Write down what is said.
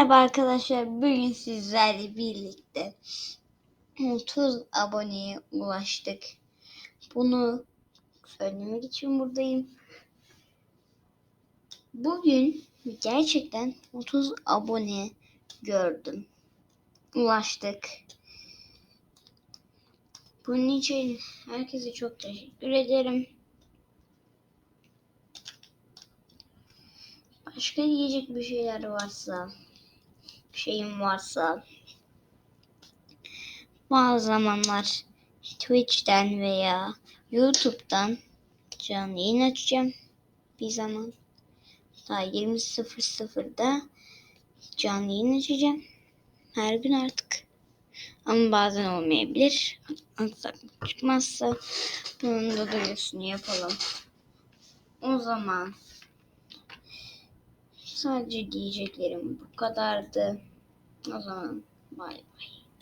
Merhaba arkadaşlar. Bugün sizlerle birlikte 30 aboneye ulaştık. Bunu söylemek için buradayım. Bugün gerçekten 30 abone gördüm. Ulaştık. Bunun için herkese çok teşekkür ederim. Başka diyecek bir şeyler varsa, şeyim varsa bazı zamanlar Twitch'ten veya YouTube'dan canlı yayın açacağım bir zaman. Daha 20.00'da canlı yayın açacağım. Her gün artık. Ama bazen olmayabilir. Aksaklık çıkmazsa bunun da duyurusunu yapalım. O zaman Sadece diyeceklerim bu kadardı. O zaman bay bay.